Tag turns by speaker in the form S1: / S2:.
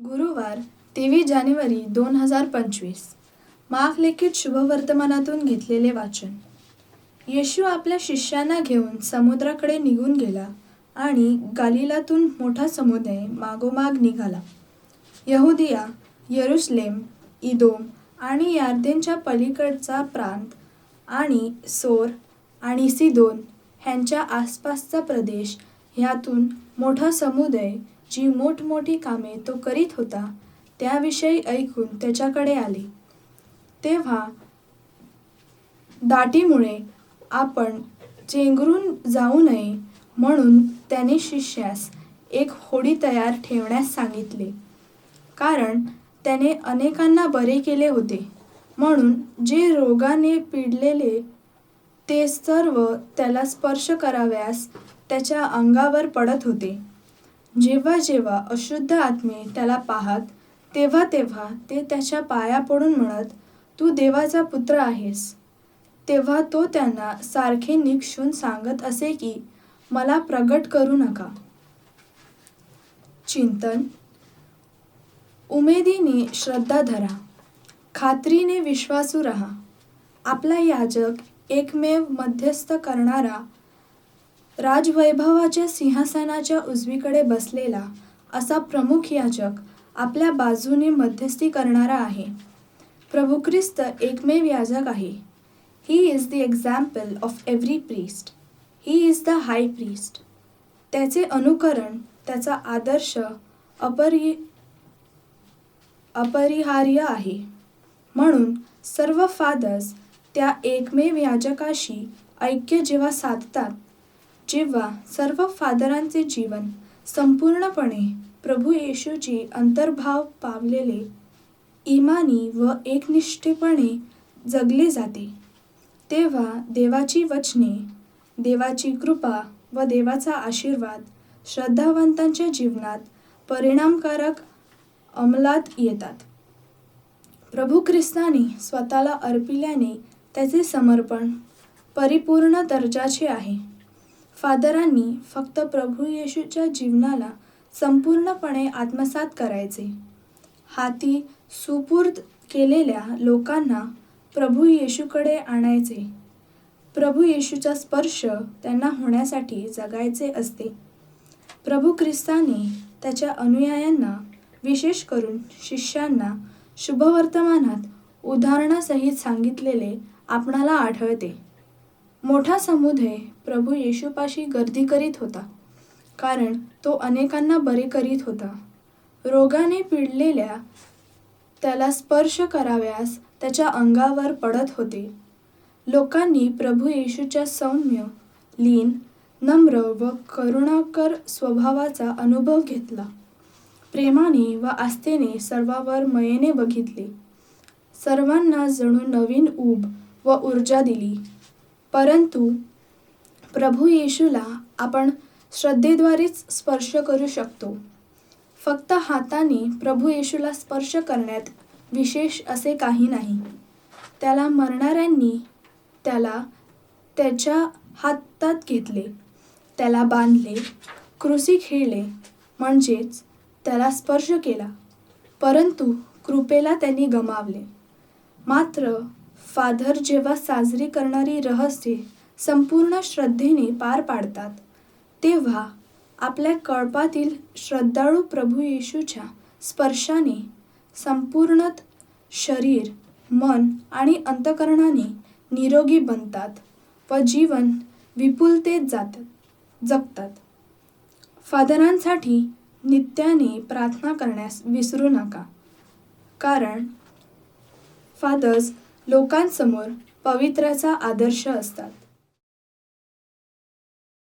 S1: गुरुवार तेवीस जानेवारी दोन हजार पंचवीस. माघलेखित शुभवर्तमानातून घेतलेले वाचन. येशू आपल्या शिष्यांना घेऊन समुद्राकडे निघून गेला आणि गालिलातून मोठा समुदाय मागोमाग निघाला. यहुदिया यरुशलेम इदोम आणि यार्देनच्या पलीकडचा प्रांत आणि सोर आणि सिदोन ह्यांच्या आसपासचा प्रदेश ह्यातून मोठा समुदाय जी मोठमोठी कामे तो करीत होता त्याविषयी ऐकून त्याच्याकडे आले. तेव्हा दाटीमुळे आपण चेंगरून जाऊ नये म्हणून त्याने शिष्यास एक होडी तयार ठेवण्यास सांगितले. कारण त्याने अनेकांना बरे केले होते. म्हणून जे रोगाने पिडलेले ते सर्व त्याला स्पर्श कराव्यास त्याच्या अंगावर पडत होते. जेव्हा जेव्हा अशुद्ध आत्मे त्याला पाहत तेव्हा तेव्हा ते त्याच्या पाया पडून म्हणत तू देवाचा पुत्र आहेस. तेव्हा तो त्यांना सारखे निक्षून सांगत असे की मला प्रगट करू नका. चिंतन. उमेदीने श्रद्धा धरा. खात्रीने विश्वासू रहा. आपला याजक एकमेव मध्यस्थ करणारा राजवैभवाच्या सिंहासनाच्या उजवीकडे बसलेला असा प्रमुख याजक आपल्या बाजूने मध्यस्थी करणारा आहे. प्रभू ख्रिस्त एकमेव याजक आहे. He is the example of every priest he is the high priest त्याचे अनुकरण त्याचा आदर्श अपरि अपरिहार्य आहे. म्हणून सर्व फादर्स त्या एकमेव याजकाशी ऐक्य जेव्हा साधतात जेव्हा सर्व फादरांचे जीवन संपूर्णपणे प्रभू येशूची अंतर्भाव पावलेले इमानी व एकनिष्ठेपणे जगले जाते तेव्हा देवाची वचने देवाची कृपा व देवाचा आशीर्वाद श्रद्धावंतांच्या जीवनात परिणामकारक अंमलात येतात. प्रभू ख्रिस्ताने स्वतःला अर्पिल्याने त्याचे समर्पण परिपूर्ण दर्जाचे आहे. फादरांनी फक्त प्रभू येशूच्या जीवनाला संपूर्णपणे आत्मसात करायचे. हाती सुपूर्द केलेल्या लोकांना प्रभू येशूकडे आणायचे. प्रभू येशूचा स्पर्श त्यांना होण्यासाठी जगायचे असते. प्रभू ख्रिस्ताने त्याच्या अनुयायांना विशेष करून शिष्यांना शुभवर्तमानात उदाहरणासहित सांगितलेले आपणाला आढळते. मोठा समुदाय प्रभू येशूपाशी गर्दी करीत होता कारण तो अनेकांना बरे करीत होता. रोगाने पिडलेल्या त्याला स्पर्श कराव्यास त्याच्या अंगावर पडत होते. लोकांनी प्रभू येशूच्या सौम्य लीन नम्र व करुणाकर स्वभावाचा अनुभव घेतला. प्रेमाने व आस्थेने सर्वावर मयेने बघितले. सर्वांना जणू नवीन ऊब व ऊर्जा दिली. परंतु प्रभू येशूला आपण श्रद्धेद्वारेच स्पर्श करू शकतो. फक्त हाताने प्रभू येशूला स्पर्श करण्यात विशेष असे काही नाही. त्याला मरणाऱ्यांनी त्याला त्याच्या हातात घेतले. त्याला बांधले कृषी खेळले म्हणजेच त्याला स्पर्श केला. परंतु कृपेला त्यांनी गमावले. मात्र फादर जेव्हा साजरी करणारी रहस्ये संपूर्ण श्रद्धेने पार पाडतात तेव्हा आपल्या कळपातील श्रद्धाळू प्रभू येशूच्या स्पर्शाने संपूर्णत शरीर मन आणि अंतकरणाने निरोगी बनतात व जीवन विपुलतेत जातात जगतात. फादरांसाठी नित्याने प्रार्थना करण्यास विसरू नका कारण फादर्स लोकांसमोर पवित्राचा आदर्श असतात.